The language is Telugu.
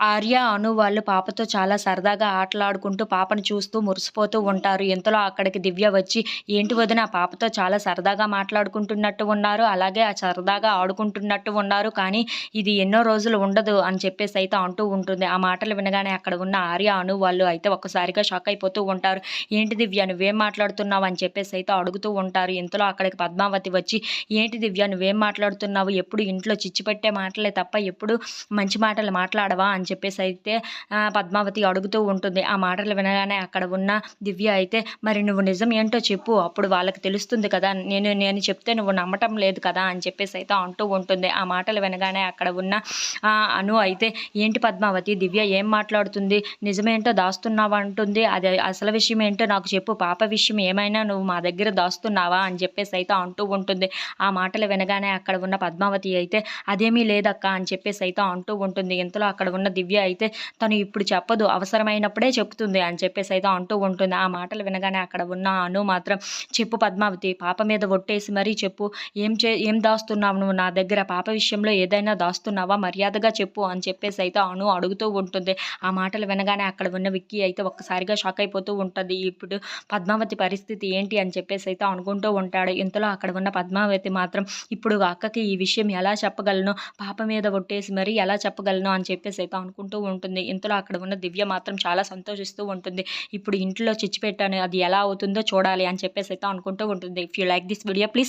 ఆర్య, అను వాళ్ళు పాపతో చాలా సరదాగా ఆటలాడుకుంటూ పాపను చూస్తూ మురిసిపోతూ ఉంటారు. ఇంతలో అక్కడికి దివ్య వచ్చి ఏంటి వదిన పాపతో చాలా సరదాగా మాట్లాడుకుంటున్నట్టు ఉన్నారు. అలాగే ఆ సరదాగా ఆడుకుంటున్నట్టు ఉన్నారు. కానీ ఇది ఎన్నో రోజులు ఉండదు అని చెప్పేసి అయితే అంటూ ఉంటుంది. ఆ మాటలు వినగానే అక్కడ ఉన్న ఆర్య, అను వాళ్ళు అయితే ఒక్కసారిగా షాక్ అయిపోతూ ఉంటారు. ఏంటి దివ్య నువ్వేం మాట్లాడుతున్నావు అని చెప్పేసి అయితే అడుగుతూ ఉంటారు. ఇంతలో అక్కడికి పద్మావతి వచ్చి ఏంటి దివ్య నువ్వేం మాట్లాడుతున్నావు ఎప్పుడు ఇంట్లో చిచ్చిపెట్టే మాటలే తప్ప ఎప్పుడు మంచి మాటలు మాట్లాడవా అని చెప్పేసి అయితే పద్మావతి అడుగుతూ ఉంటుంది. ఆ మాటలు వినగానే అక్కడ ఉన్న దివ్య అయితే మరి నువ్వు నిజం ఏంటో చెప్పు. అప్పుడు వాళ్ళకి తెలుస్తుంది కదా. నేను నేను చెప్తే నువ్వు నమ్మటం లేదు కదా అని చెప్పేసి అయితే అంటూ ఉంటుంది. ఆ మాటలు వినగానే అక్కడ ఉన్న అను అయితే ఏంటి పద్మావతి? దివ్య ఏం మాట్లాడుతుంది? నిజమేంటో దాస్తున్నావా? అంటుంది. అది అసలు విషయం ఏంటో నాకు చెప్పు. పాప విషయం ఏమైనా నువ్వు మా దగ్గర దాస్తున్నావా? అని చెప్పేసి అయితే అంటూ ఉంటుంది. ఆ మాటలు వినగానే అక్కడ ఉన్న పద్మావతి అయితే అదేమీ లేదక్క అని చెప్పేసి అయితే అంటూ ఉంటుంది. ఇంతలో అక్కడ ఉన్న దివ్య అయితే తను ఇప్పుడు చెప్పదు అవసరమైనప్పుడే చెప్తుంది అని చెప్పేసి అయితే అంటూ ఉంటుంది. ఆ మాటలు వినగానే అక్కడ ఉన్న అను మాత్రం చెప్పు పద్మావతి పాప మీద ఒట్టేసి మరీ చెప్పు. ఏం చే ఏం దాస్తున్నావు నువ్వు? నా దగ్గర పాప విషయంలో ఏదైనా దాస్తున్నావా? మర్యాదగా చెప్పు అని చెప్పేసి అయితే అను అడుగుతూ ఉంటుంది. ఆ మాటలు వినగానే అక్కడ ఉన్న విక్కీ అయితే ఒక్కసారిగా షాక్ అయిపోతూ ఉంటుంది. ఇప్పుడు పద్మావతి పరిస్థితి ఏంటి? అని చెప్పేసి అయితే అనుకుంటూ ఉంటాడు. ఇంతలో అక్కడ ఉన్న పద్మావతి మాత్రం ఇప్పుడు అక్కకి ఈ విషయం ఎలా చెప్పగలను? పాప మీద ఒట్టేసి మరీ ఎలా చెప్పగలను? అని చెప్పేసి అయితే అనుకుంటూ ఉంటుంది. ఇంతలో అక్కడ ఉన్న దివ్య మాత్రం చాలా సంతోషిస్తూ ఉంటుంది. ఇప్పుడు ఇంట్లో చిచ్చి పెట్టాను అది ఎలా అవుతుందో చూడాలి అని చెప్పేసి అయితే అనుకుంటూ ఉంటుంది. If you like this video please